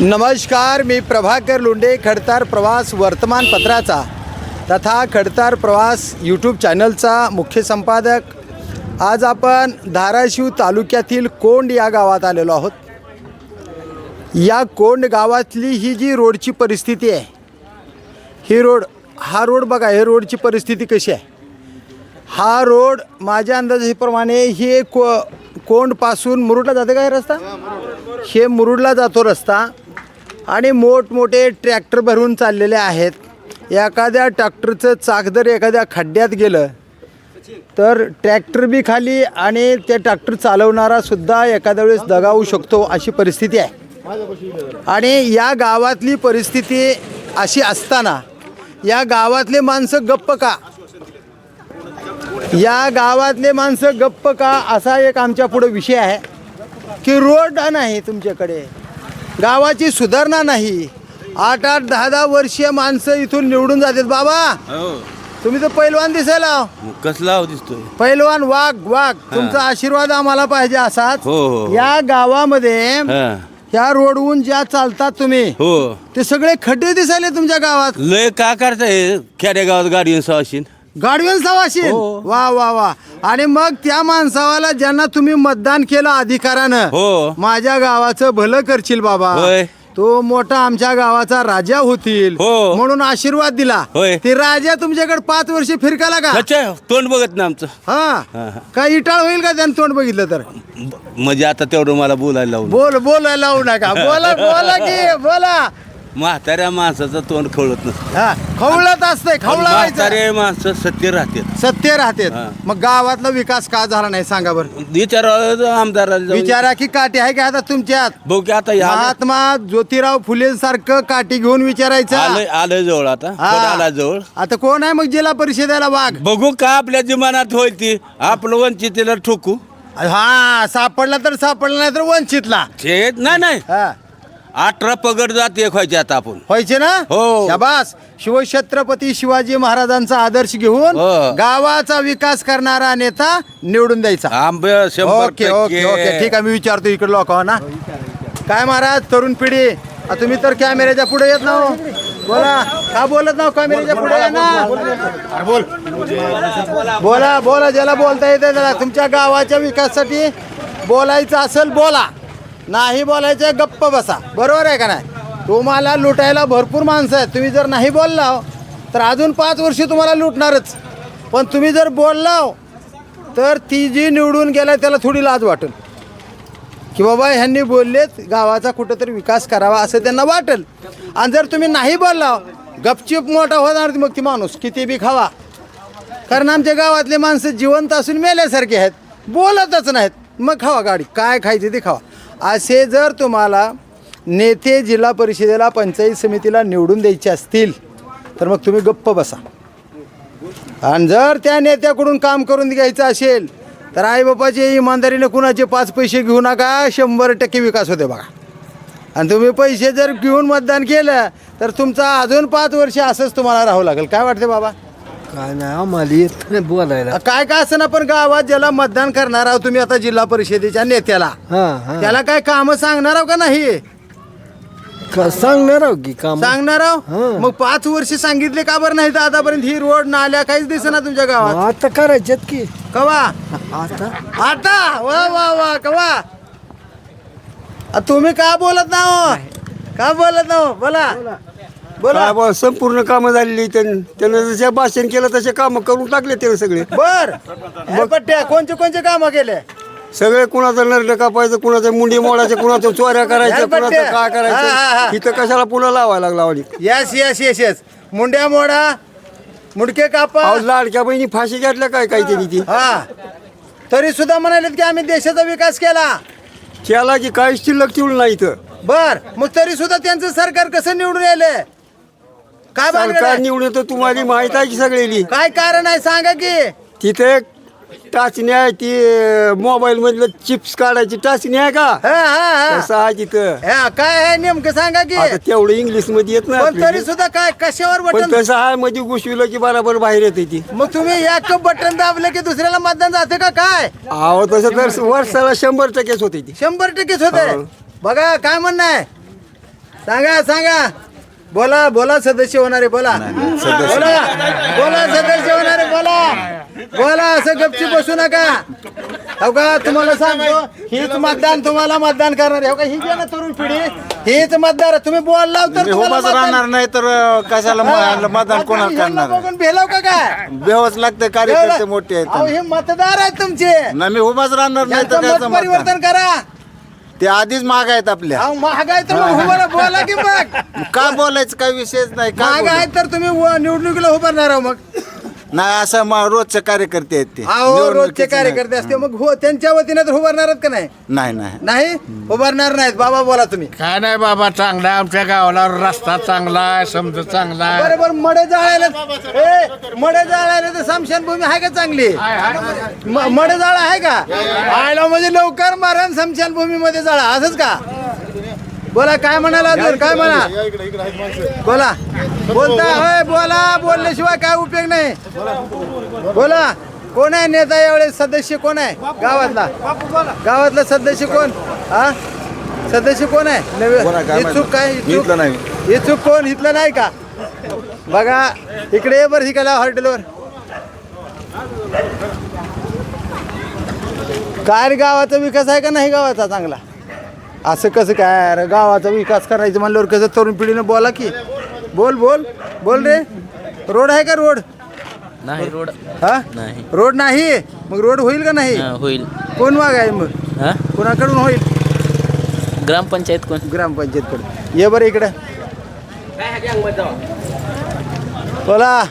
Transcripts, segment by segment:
नमस्कार मी प्रभाकर लोंडे खडतार प्रवास वर्तमानपत्राचा तथा खडतार प्रवास यूट्यूब चॅनलचा मुख्य संपादक. आज आपण धाराशिव तालुक्यातील कोंड या गावात आलेलो आहोत. या कोंड गावातली ही जी रोडची परिस्थिती आहे ही रोड हा रोड बघा हे रोडची परिस्थिती कशी आहे? हा रोड माझ्या अंदाजाप्रमाणे हे को कोंडपासून मुरुडला जाते काय रस्ता? हे मुरुडला जातो रस्ता आणि मोठमोठे ट्रॅक्टर भरून चाललेले आहेत. एखाद्या ट्रॅक्टरचं चाक जर एखाद्या खड्ड्यात गेलं तर ट्रॅक्टर बी खाली आणि ते ट्रॅक्टर चालवणारा सुद्धा एखाद्या वेळेस दगावू शकतो अशी परिस्थिती आहे. आणि या गावातली परिस्थिती अशी असताना या गावातले माणसं गप्प का? या गावातले माणसं गप्प का? असा एक आमच्या पुढे विषय आहे की रोड नाही तुमच्याकडे. गावाची सुधारणा नाही. आठ आठ दहा दहा वर्षीय माणसं इथून निवडून जातात. बाबा हो. तुम्ही तर पैलवान दिसायला कसला हो दिसतोय? पैलवान वाघ वाघ. तुमचा आशीर्वाद आम्हाला पाहिजे असाच. हो. या गावामध्ये. या रोडवरून ज्या चालतात तुम्ही हो. ते सगळे खड्डे दिसायले तुमच्या गावात. लय का करताय? खेडेगावात गाडी सवाशीन गाडवेल सवाशीन हो. वा वा वा. आणि मग त्या माणसावाला ज्यांना तुम्ही मतदान केलं अधिकारानं हो. माझ्या गावाचं भलं करशील बाबा. होय. तो मोठा आमच्या गावाचा राजा होतील. हो. म्हणून आशीर्वाद दिला. होय. ते राजा तुमच्याकडे पाच वर्ष फिरकाला का? अच्छा तोंड बघत ना आमचं. हा. हा. काय इटाळ होईल का त्यानं तोंड बघितलं तर? ब- म्हणजे आता तेवढं मला बोलायला लावून बोल बोलायला लावू नका. बोला बोला की बोला. म्हाताऱ्या माणसाचं तोंड खवळत नसतं. हा खवळत असतंय खवळायचं. म्हातारे माणसं सत्य राहते सत्य राहते हा. मग गावातला विकास का झाला नाही सांगा बरं. विचार आमदार विचारा की काठी आहे का आता तुमच्यात? बघू की आता या महात्मा ज्योतिराव फुले सारखं काठी घेऊन विचारायचं. आलं आलं जवळ आता. हा. पण आला जवळ? आता कोण आहे मग जिल्हा परिषदेला वाघ? बघू का आपल्या जिमानात होईल ती. आपलं वंचितीला ठोकू. हा सापडला तर सापडला नाही तर वंचितला नाही नाही. हा. अठरा पगड जात एक व्हायचे आता आपण. व्हायचे ना? हो. शाबास. शिवछत्रपती शिवाजी महाराजांचा आदर्श घेऊन हो. गावाचा विकास करणारा नेता निवडून द्यायचा. आंबे शंभर ओके ओके ओके. ठीक आहे मी विचारतो इकडे लोक ना? काय महाराज तरुण पिढी आ, तुम्ही तर कॅमेऱ्याच्या पुढे येत ना हो. बोला. का बोलत ना हो कॅमेऱ्याच्या पुढे ये ना? बोल. बोला बोला ज्याला बोलता येते त्याला. तुमच्या गावाच्या विकासासाठी बोलायचं असेल बोला. नाही बोलायचं गप्प बसा. बरोबर आहे का नाही? तुम्हाला लुटायला भरपूर माणसं आहेत. तुम्ही जर नाही बोलला तर अजून पाच वर्ष तुम्हाला लुटणारच. पण तुम्ही जर बोलला तर ती जी निवडून गेला त्याला थोडी लाज वाटेल. की बाबा ह्यांनी बोललेत गावाचा कुठंतरी विकास करावा असं त्यांना वाटेल. आणि जर तुम्ही नाही बोलला गपचिप मोठा होणार मग ती माणूस. किती बी खावा. कारण आमच्या गावातले माणसं जिवंत असून मेल्यासारखे आहेत. बोलतच नाहीत. मग खावा गाडी. काय खायची ते खावा. असे जर तुम्हाला नेते जिल्हा परिषदेला पंचायत समितीला निवडून द्यायचे असतील तर मग तुम्ही गप्प बसा. आणि जर त्या नेत्याकडून काम करून घ्यायचं असेल तर आईबापाचे इमानदारीने कुणाचे पाच पैसे घेऊ नका शंभर टक्के विकास होते बघा. आणि तुम्ही पैसे जर घेऊन मतदान केलं तर तुमचा अजून पाच वर्ष असंच तुम्हाला राहावं लागेल. काय वाटते बाबा? काय नाही आम्हाला येत नाही बोलायला. काय काय असं ना पण गावात ज्याला मतदान करणार आहोत तुम्ही आता जिल्हा परिषदेच्या नेत्याला हा हा. त्याला काय काम सांगणार आहो का नाही? का सांगणार आहो की काम? सांगणार आहो. मग पाच वर्ष सांगितले का बरं नाही तर आतापर्यंत? ही रोड नाल्या काहीच दिसेना तुमच्या गावात. आता करायच्यात की. कवा? आता? आता? वा वा वा कवा? आ, तुम्ही का बोलत ना हो का बोलत ना हो बोला. बोला. काय बा संपूर्ण कामं झालेली त्यानं त्यानं जशा भाषण केलं तसे कामं करून टाकले ते सगळे. बर. पट्ट्या कोणचे कोणचे काम केले? सगळे कुणाचं नरड कापायचं कुणाचं मुंडी मोडायचं कुणाचं चोऱ्या करायच्या यार कुणाचं. काय हा, हा, हा. करायचं इथं कशाला पुन्हा लावायला लागला वाणी यस यस यस यस मुंड्या मोडा मुडके कापा. अहो, लाडक्या बहिणी फाशी घातल्या काय काय त्यांनी ती? हा. तरी सुद्धा म्हणाले की आम्ही देशाचा विकास केला. त्याला की काहीच शिल्लक ठेवलं नाही इथं. बर. मग तरी सुद्धा त्यांचं सरकार कसं निवडून यायले काय भानगड सरकार? निवडून तर तुम्हाला माहीत आहे की सगळी काय कारण आहे? सांगा की. तिथे टाचणी आहे ती मोबाईल मधलं चिप्स काढायची टाचणी आहे का? हा हा हा. आहे तिथं. हा, काय आहे? नेमकं सांगा की. आता तेवढं इंग्लिशमध्ये येत नाही पण तरी. सुद्धा काय कशावर पण बटन? तसं आहे मध्ये घुसविलं की बरोबर बाहेर येते ती. मग तुम्ही एक बटन दाबलं की दुसऱ्याला मतदान जाते का? काय? अहो तसं तर वर्षाला शंभर टक्केच होते ती. शंभर टक्केच होते. हो. बघा काय म्हणणं आहे? सांगा सांगा. बोला बोला सदस्य होणारे बोला. बोला बोला सदस्य होणारे बोला. बोला असं गपची बसू नका. हो का तुम्हाला सांगतो हीच मतदान तुम्हाला मतदान करणार आहे. हो का ही जी ना तरुण पिढी हीच मतदार आहे. तुम्ही बोलला तर मी तुम्हाला उभाच मतदान- राहणार नाही तर अं, कशाला म- मतदान कोणाला ह्यांना करणार? बघून भेलाव का काय? बेवच लागते कार्यकर्ते मोठे अहो, आहेत हे मतदार आहेत तुमचे. ना मी उभाच राहणार नाही तर त्याचं परिवर्तन करा. ते आधीच महाग आहेत आपल्या. अहो महागाई तर मग उभारा बोला की मग. का बोलायचं? काही विषयच नाही. का महागाई तर तुम्ही व- निवडणुकीला उभारणार आहो मग. नाही असं मग रोजचे कार्यकर्ते आहेत ते. अहो रोजचे निवडणुकीचे कार्यकर्ते असते मग हो त्यांच्या वतीने तर उभारणार का नाही? नाही नाही. नाही? उभारणार नाहीत. बाबा बोला तुम्ही. काय नाही बाबा चांगला आहे. आमच्या गावाला रस्ता चांगला आहे समजा चांगला आहे. बरोबर मडे जाळायला ए, मडे जाळायला तर समशानभूमी आहे का चांगली? म- मडे जाळा आहे का? आयला म्हणजे लवकर मारण समशानभूमी मध्ये जाळा. असंच का? बोला काय म्हणाला अजून? काय म्हणा बोला. बोलता? होय बोला. बोलल्याशिवाय काय उपयोग नाही. बोला. कोण आहे नेता यावेळेस? सदस्य कोण आहे? गावातला. गावातला सदस्य कोण? हा सदस्य कोण आहे? नवे इच्छुक काय इच्छुक? नाही. इच्छुक कोण? इथलं नाही का? बघा इकडे बरं शिकायला हॉटेलवर. काय गावाचा विकास आहे का नाही गावाचा चांगला? असं कसं काय? गावाचा विकास करायचं म्हणल्यावर कसं तरुण पिढीनं बोला की? बोल बोल. बोल रे. रोड आहे का रोड? नाही रोड. हा? नाही. रोड नाही? मग रोड होईल का नाही? होईल. कोण माग आहे मग? हा? कोणाकडून होईल? ग्रामपंचायत कोण? ग्रामपंचायतकडे ये बरं इकडे. बोला.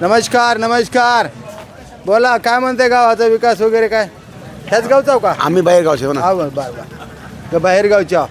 नमस्कार नमस्कार. बोला काय म्हणते गावाचा विकास वगैरे काय? ह्याच गावचा हो का? आम्ही बाहेर गावचे हो हा बर बर बर. का बाहेर गावच्या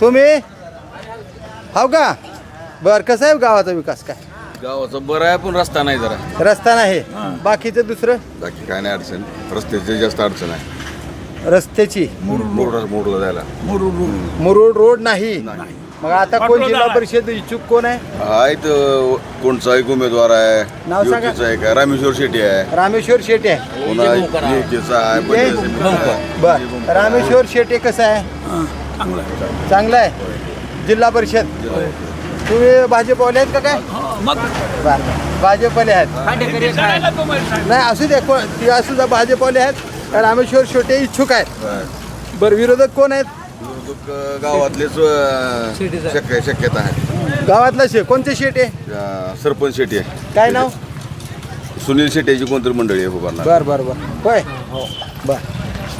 तुम्ही? हो का? बर कसा आहे गावाचा विकास काय? गावाचं बरं आहे पण रस्ता नाही जरा. रस्ता नाही. बाकीचं दुसरं? बाकी काय नाही अडचण. रस्त्याची जास्त अडचण आहे. रस्त्याची? मोडला मोडला जायला. मुरुड रोड. नाही. मग आता कोण जिल्हा परिषद इच्छुक कोण आहे? कोणचा एक उमेदवार आहे नाव सांगा. युतीचा आहे का रामेश्वर शेट्टी आहे. रामेश्वर शेटे आहे. पुन्हा युतीचा आहे पंचायत समितीचा आहे. बर. रामेश्वर शेटे कसं आहे? चांगलं आहे. जिल्हा परिषद. तुम्ही भाजपवाले आहेत का काय? बर. भाजपवाले आहेत. नाही असू द्या कोण ती असू द्या भाजपवाले आहेत. रामेश्वर शेटे इच्छुक आहेत. बरं. विरोधक कोण आहेत? विरोधक, अं, गावातलेच अं, शक्य शक्यता आहे. गावातला शे कोणते शेटे? अं, सरपंच शेट्टी आहे काय नाव? सुनील शेट्टीची कोणतरी मंडळी आहे उभारणार. बर बर बर. होय. बर.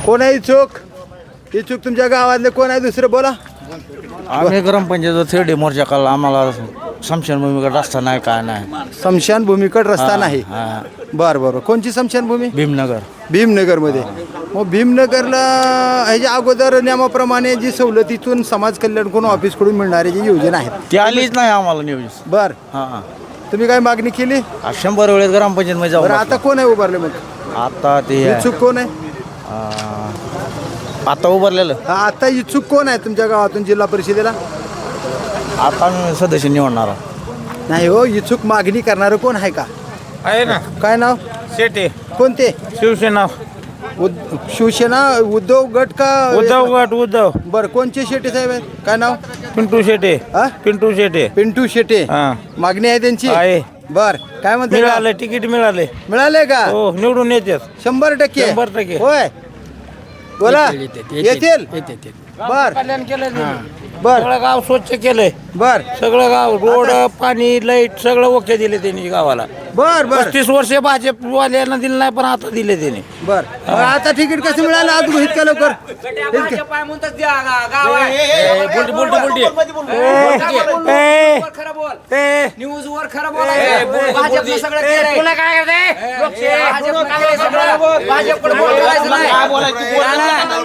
कोण आहे इच्छुक? इच्छुक तुमच्या गावातले कोण आहे दुसरं? बोला. आम्ही ग्रामपंचायत थेरडे मोर्चा काल आम्हाला समशानभूमीकडे रस्ता नाही काय नाही. स्मशान भूमीकड रस्ता नाही? हा. बर बर. कोणची स्मशान भूमी? भीमनगर. भीमनगरमध्ये मग भीमनगरला ह्याच्या अगोदर नियमाप्रमाणे जी सवलतीतून समाज कल्याण कोण ऑफिसकडून मिळणारी जी योजना आहेत ती आलीच नाही आम्हाला न्यूज बर. हा. तुम्ही काय मागणी केली? शंभर वेळेस ग्रामपंचायत मध्ये जाऊ बरं आता कोण आहे उभारले मग? आता ते इच्छुक कोण आहे? आता उभारलेलं? हा, आता इच्छुक कोण आहे तुमच्या गावातून जिल्हा परिषदेला? आता आम्ही सदस्य निवडणार आहोत. नाही हो इच्छुक मागणी करणारं कोण आहे का? आहे ना. काय नाव? शेटे. कोणते? शिवसेना. उद- शिवसेना उद्धव गट का? उद्धव गट उद्धव. बर कोणचे शेटे साहेब आहेत? काय नाव? पिंटू शेटे. हा? पिंटू शेटे. पिंटू शेटे. हा. मागणी आहे त्यांची? आहे. बर काय म्हणते मिळाले तिकीट मिळाले. मिळाले का? हो निवडून येतात. शंभर टक्के. शंभर टक्के. होय. बोला. येतील बर. बर. सगळं गाव स्वच्छ केलंय. बर. सगळं गाव रोड पाणी लाइट सगळं ओके दिले त्यांनी गावाला. बर बर. पस्तीस वर्ष भाजप वाल्यांना दिलं नाही पण आता दिले त्यांनी. बर. मग आता तिकीट कसं मिळालं आज इतक्या लवकर? इतक्या- न्यूज वर खरं भाजपनं सगळं केलंय. तुला काय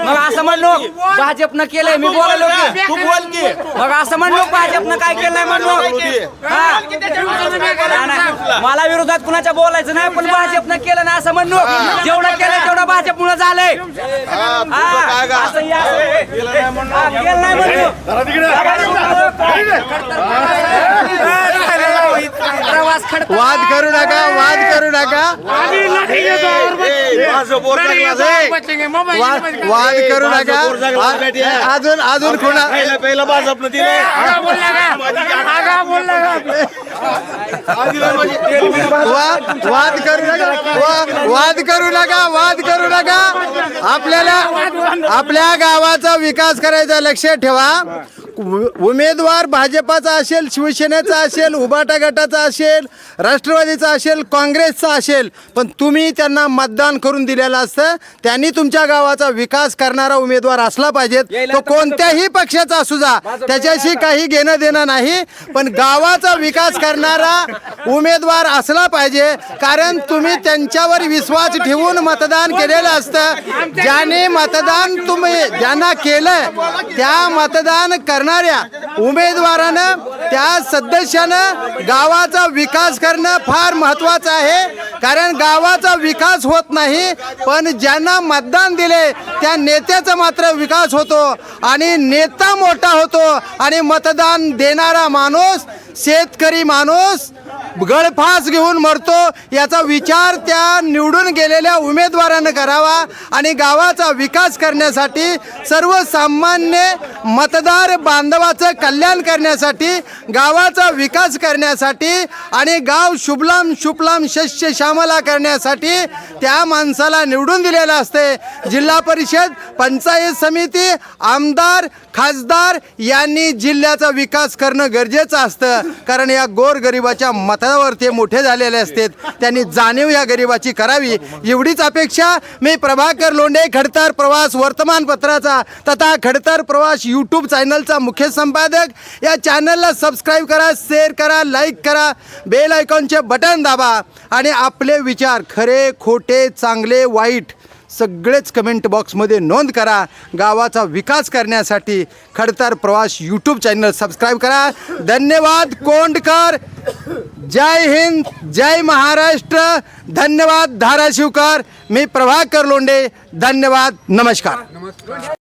मग असं म्हणलो भाजपनं केलंय मी बोललो की. मग असं म्हणलो भाजपनं काय म्हणलो हा. नाही, नाही. मला विरोधात कुणाच्या बोलायचं नाही पण भाजपनं केलं ना असं म्हणलो जेवढं केलं तेवढं भाजपमुळे झालंय. हा, असं या- हा, केलं नाही म्हणलो प्रवास खडतर वाद करू नका वाद करू नका. वाद वाद करू नका. आ- अजून अजून खुणा वा- वाद करू नका. वा- वाद करू नका वाद करू नका. आपल्याला आपल्या गावाचा विकास करायचा लक्षात ठेवा. उमेदवार भाजपाचा असेल शिवसेनेचा असेल उबाटा गटाचा असेल राष्ट्रवादीचा असेल काँग्रेसचा असेल पण तुम्ही त्यांना मतदान करून दिलेलं असतं. त्यांनी तुमच्या गावाचा विकास करणारा उमेदवार असला पाहिजे. तो कोणत्याही पक्षाचा असू जा त्याच्याशी काही घेणं देणं नाही पण गावाचा विकास करणारा उमेदवार असला पाहिजे. कारण तुम्ही त्यांच्यावर विश्वास ठेवून मतदान केलेलं असतं. ज्याने मतदान तुम्ही ज्यांना केलं त्या मतदान करणाऱ्या उमेदवारानं त्या सदस्यानं गावाचा विकास करणं फार महत्वाचं आहे. कारण गावाचा विकास होत नाही पण ज्यांना मतदान दिले त्या नेत्याचा मात्र विकास होतो. आणि नेता मोठा होतो. आणि मतदान देणारा माणूस शेतकरी माणूस गळफास घेऊन मरतो याचा विचार त्या निवडून गेलेल्या उमेदवारानं करावा आणि गावाचा विकास करण्यासाठी सर्वसामान्य मतदार बांधवाचं कल्याण करण्यासाठी गावाचा विकास करण्यासाठी आणि गाव शुभलाम शुभलाम शस्य श्यामला करण्यासाठी त्या माणसाला निवडून दिलेलं असते. जिल्हा परिषद पंचायत समिती आमदार खासदार यांनी जिल्ह्याचा विकास करणं गरजेचं असतं. कारण या गोरगरिबाच्या मतावर ते मोठे झालेले असतात त्यांनी जाणीव या गरिबाची करावी. एवढीच अपेक्षा मी प्रभाकर लोंढे खडतर प्रवास वर्तमानपत्राचा तथा खडतर प्रवास यूट्यूब चॅनलचा मुख्य संपादक. या चॅनलला सबस्क्राईब करा शेअर करा लाईक करा. बेल आयकॉनचे बटन दाबा. आणि आपले विचार खरे खोटे चांगले वाईट सगळेच कमेंट बॉक्समध्ये नोंद करा. गावाचा विकास करण्यासाठी खडतर प्रवास यूट्यूब चॅनल सबस्क्राईब करा. धन्यवाद कोंडकर. जय हिंद जय महाराष्ट्र. धन्यवाद धाराशिवकर. मी प्रभाकर लोंडे धन्यवाद नमस्कार.